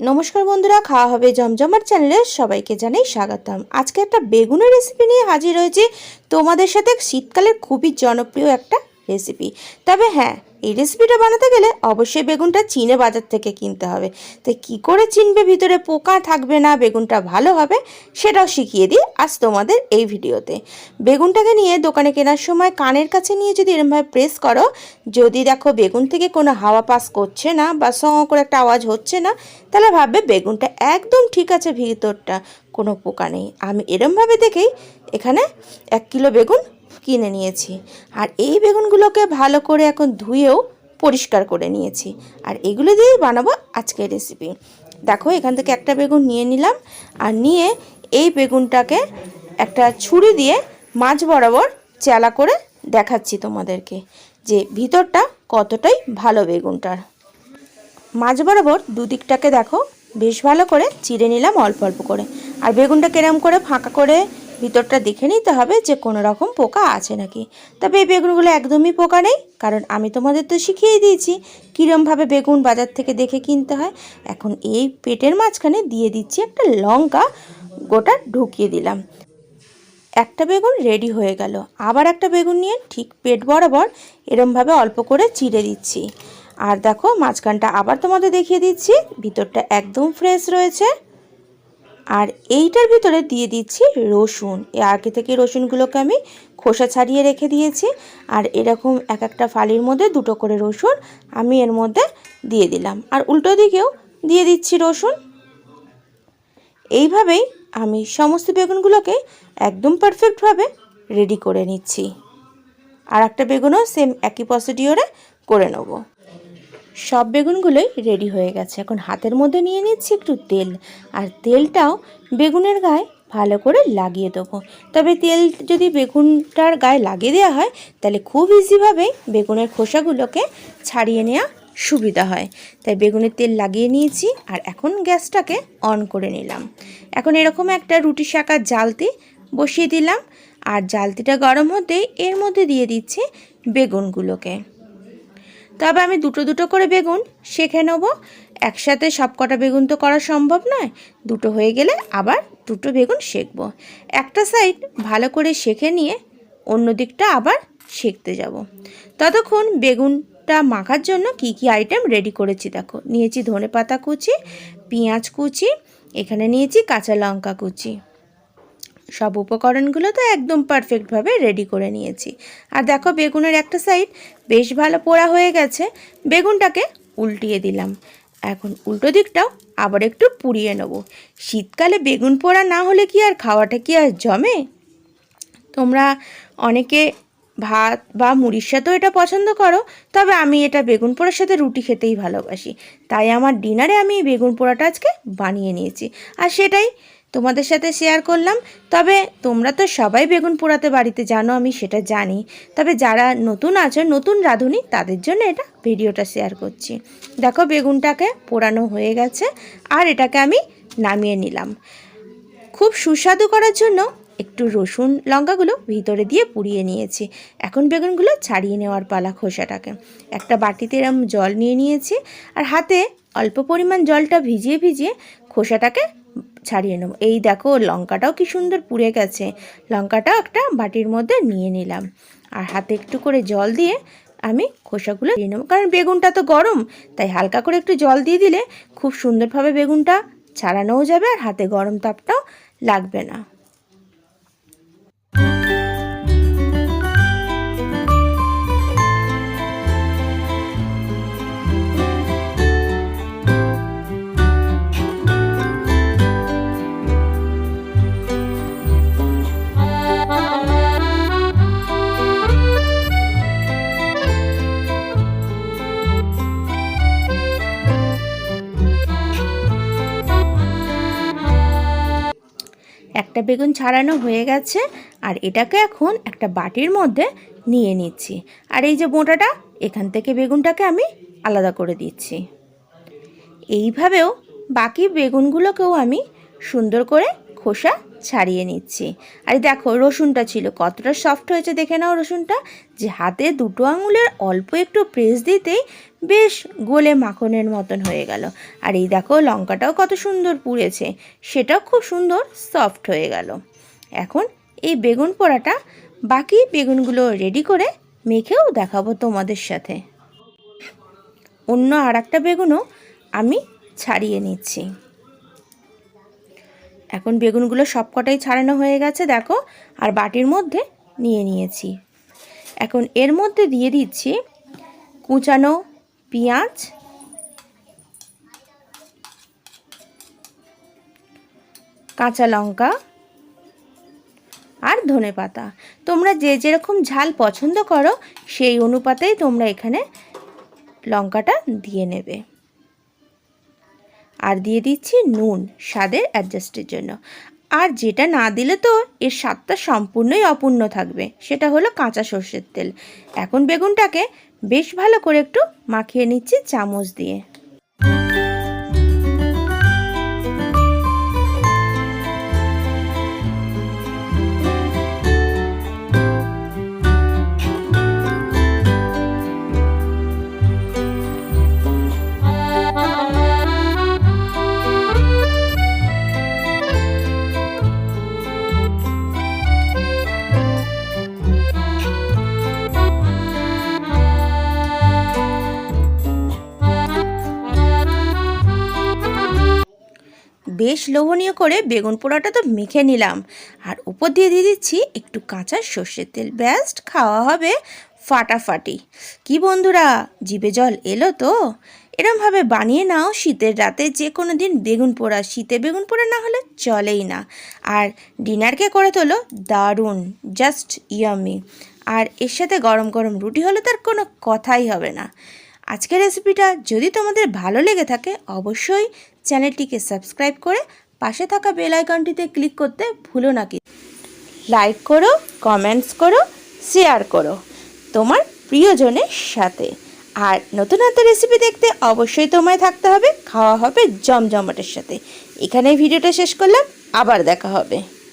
নমস্কার বন্ধুরা, খাওয়া হবে জমজমার চ্যানেলে সবাইকে জানাই স্বাগতম। আজকে একটা বেগুনের রেসিপি নিয়ে হাজির হয়েছি। তোমাদের সাথে শীতকালের খুবই জনপ্রিয় একটা রেসিপি তবে হ্যাঁ এই রেসিপিটা বানাতে গেলে অবশ্যই বেগুনটা চিনে বাজার থেকে কিনতে হবে। তো কি করে চিনবে ভিতরে পোকা থাকবে না, বেগুনটা ভালো হবে, সেটাও শিখিয়ে দিই আজ তোমাদের এই ভিডিওতে। বেগুনটাকে নিয়ে দোকানে কেনার সময় কানের কাছে নিয়ে যদি এরমভাবে প্রেস করো, যদি দেখো বেগুন থেকে কোনো হাওয়া পাস করছে না বা স করে একটা আওয়াজ হচ্ছে না, তাহলে ভাববে বেগুনটা একদম ঠিক আছে ভিতরটা, কোনো পোকা নেই। আমি এরমভাবে দেখেই এখানে এক কিলো বেগুন কিনে নিয়েছি। আর এই বেগুনগুলোকে ভালো করে এখন ধুয়েও পরিষ্কার করে নিয়েছি। আর এগুলো দিয়েই বানাবো আজকের রেসিপি দেখো, এখান থেকে একটা বেগুন নিয়ে নিলাম। আর নিয়ে এই বেগুনটাকে একটা ছুরি দিয়ে মাছ বরাবর চেলা করে দেখাচ্ছি তোমাদেরকে যে ভিতরটা কতটাই ভালো বেগুনটার। মাছ বরাবর দুদিকটাকে দেখো, বেশ ভালো করে চিড়ে নিলাম অল্প অল্প করে। আর বেগুনটা কেরম করে ফাঁকা করে ভিতরটা দেখে নিতে হবে যে কোনো রকম পোকা আছে নাকি। তবে এই বেগুনগুলো একদমই পোকা নেই, কারণ আমি তোমাদের তো শিখিয়ে দিয়েছি কীরমভাবে বেগুন বাজার থেকে দেখে কিনতে হয়। এখন এই পেটের মাঝখানে দিয়ে দিচ্ছি একটা লঙ্কা, গোটা ঢুকিয়ে দিলাম। একটা বেগুন রেডি হয়ে গেল। আবার একটা বেগুন নিয়ে ঠিক পেট বরাবর এরমভাবে অল্প করে চিড়ে দিচ্ছি। আর দেখো, মাঝখানটা আবার তোমাদের দেখিয়ে দিচ্ছি। ভিতরটা একদম ফ্রেশ রয়েছে। আর এইটার ভিতরে দিয়ে দিচ্ছি রসুন। আগে থেকে রসুনগুলোকে আমি খোসা ছাড়িয়ে রেখে দিয়েছি। আর এরকম এক একটা ফালির মধ্যে দুটো করে রসুন আমি এর মধ্যে দিয়ে দিলাম। আর উল্টো দিকেও দিয়ে দিচ্ছি রসুন। এইভাবেই আমি সমস্ত বেগুনগুলোকে একদম পারফেক্টভাবে রেডি করে নিচ্ছি। আর একটা বেগুনও সেম একই প্রসিডিওরে করে নেব। সব বেগুনগুলোই রেডি হয়ে গেছে। এখন হাতের মধ্যে নিয়ে নিচ্ছি একটু তেল। আর তেলটাও বেগুনের গায়ে ভালো করে লাগিয়ে দেবো। তবে তেল যদি বেগুনটার গায়ে লাগিয়ে দেওয়া হয়, তাহলে খুব ইজিভাবে বেগুনের খোসাগুলোকে ছাড়িয়ে নেওয়া সুবিধা হয়। তাই বেগুনের তেল লাগিয়ে নিয়েছি আর এখন গ্যাসটাকে অন করে নিলাম। এখন এরকম একটা রুটি শাকার জালতি বসিয়ে দিলাম। আর জালতিটা গরম হতেই এর মধ্যে দিয়ে দিচ্ছি বেগুনগুলোকে। তবে আমি দুটো দুটো করে বেগুন শেখে নেব। একসাথে সব কটা বেগুন তো করা সম্ভব নয়। দুটো হয়ে গেলে আবার দুটো বেগুন শেখবো। একটা সাইড ভালো করে শেখে নিয়ে অন্য দিকটা আবার শেখতে যাব। ততক্ষণ বেগুনটা মাখার জন্য কি কি আইটেম রেডি করেছি দেখো। নিয়েছি ধনে পাতা কুচি, পেঁয়াজ কুচি, এখানে নিয়েছি কাঁচা লঙ্কা কুচি। সব উপকরণগুলো তো একদম পারফেক্টভাবে রেডি করে নিয়েছি। আর দেখো বেগুনের একটা সাইড বেশ ভালো পোড়া হয়ে গেছে, বেগুনটাকে উল্টিয়ে দিলাম। এখন উল্টো দিকটাও আবার একটু পুড়িয়ে নেব। শীতকালে বেগুন পোড়া না হলে কি আর খাওয়াটা কি আর জমে? তোমরা অনেকে ভাত বা মুড়ির সাথেও এটা পছন্দ করো, তবে আমি এটা বেগুন পোড়ার সাথে রুটি খেতেই ভালোবাসি। তাই আমার ডিনারে আমি বেগুন পোড়াটা আজকে বানিয়ে নিয়েছি। আর সেটাই তোমাদের সাথে শেয়ার করলাম। তবে তোমরা তো সবাই বেগুন পোড়াতে বাড়িতে জানো, আমি সেটা জানি। তবে যারা নতুন আছো, নতুন রাঁধুনি, তাদের জন্য এটা ভিডিওটা শেয়ার করছি। দেখো বেগুনটাকে পোড়ানো হয়ে গেছে, আর এটাকে আমি নামিয়ে নিলাম। খুব সুস্বাদু করার জন্য একটু রসুন লঙ্কাগুলো ভিতরে দিয়ে পুড়িয়ে নিয়েছি। এখন বেগুনগুলো ছাড়িয়ে নেওয়ার পালা খোসাটাকে। একটা বাটিতে এরম জল নিয়ে নিয়েছি, আর হাতে অল্প পরিমাণ জলটা ভিজিয়ে ভিজিয়ে খোসাটাকে ছাড়িয়ে নেব। এই দেখো, লঙ্কাটাও কি সুন্দর পুড়ে গেছে। লঙ্কাটাও একটা বাটির মধ্যে নিয়ে নিলাম। আর হাতে একটু করে জল দিয়ে আমি খোসাগুলো দিয়ে নেব। কারণ বেগুনটা তো গরম, তাই হালকা করে একটু জল দিয়ে দিলে খুব সুন্দরভাবে বেগুনটা ছাড়ানোও যাবে আর হাতে গরম তাপটাও লাগবে না। একটা বেগুন ছাড়ানো হয়ে গেছে আর এটাকে এখন একটা বাটির মধ্যে নিয়ে নিচ্ছি। আর এই যে বোঁটাটা, এখান থেকে বেগুনটাকে আমি আলাদা করে দিচ্ছি। এইভাবেও বাকি বেগুনগুলোকেও আমি সুন্দর করে খোসা ছাড়িয়ে নিচ্ছি। আর দেখো, রসুনটা ছিল কতটা সফট হয়েছে দেখে নাও রসুনটা। যে হাতে দুটো আঙুলের অল্প একটু প্রেস দিতেই বেশ গোলে মাখনের মতন হয়ে গেল। আর এই দেখো, লঙ্কাটাও কত সুন্দর পুড়েছে। সেটাও খুব সুন্দর সফট হয়ে গেল। এখন এই বেগুন পোড়াটা বাকি বেগুনগুলো রেডি করে মেখেও দেখাবো তোমাদের সাথে। অন্য আর একটা বেগুনও আমি ছাড়িয়ে নিচ্ছি। এখন বেগুনগুলো সবকটাই ছাড়ানো হয়ে গেছে, দেখো। আর বাটির মধ্যে নিয়ে নিয়েছি। এখন এর মধ্যে দিয়ে দিচ্ছি কুচানো পেঁয়াজ। কাঁচা লঙ্কা। আর ধনে পাতা। তোমরা যে যেরকম ঝাল পছন্দ করো, সেই অনুপাতেই তোমরা এখানে লঙ্কাটা দিয়ে নেবে। আর দিয়ে দিচ্ছি নুন স্বাদের অ্যাডজাস্টের জন্য। আর যেটা না দিলে তো এর স্বাদটা সম্পূর্ণই অপূর্ণ থাকবে। সেটা হলো কাঁচা সর্ষের তেল। এখন বেগুনটাকে বেশ ভালো করে একটু মাখিয়ে নিচ্ছি চামচ দিয়ে। বেশ লোভনীয় করে বেগুন পোড়াটা তো মেখে নিলাম। আর উপর দিয়ে দিয়ে দিচ্ছি একটু কাঁচা সর্ষের তেল। ব্যাস্ট, খাওয়া হবে ফাটাফাটি। কি বন্ধুরা, জিভে জল এলো তো? এরমভাবে বানিয়ে নাও শীতের রাতে। যে কোনো দিন বেগুন পোড়া, শীতে বেগুন পোড়া না হলে চলেই না। আর ডিনারকে করে তোলো দারুণ, জাস্ট ইয়ামি। আর এর সাথে গরম গরম রুটি হলে তার কোনো কথাই হবে না। আজকের রেসিপিটা যদি তোমাদের ভালো লেগে থাকে, অবশ্যই চ্যানেলটিকে সাবস্ক্রাইব করে পাশে থাকা বেল আইকনটিতে ক্লিক করতে ভুলো না কি। লাইক করো, কমেন্টস করো, শেয়ার করো তোমার প্রিয়জনের সাথে। আর নতুন নতুন রেসিপি দেখতে অবশ্যই তোমায় থাকতে হবে, খাওয়া হবে জমজমাটের সাথে। এখানেই ভিডিওটা শেষ করলাম, আবার দেখা হবে।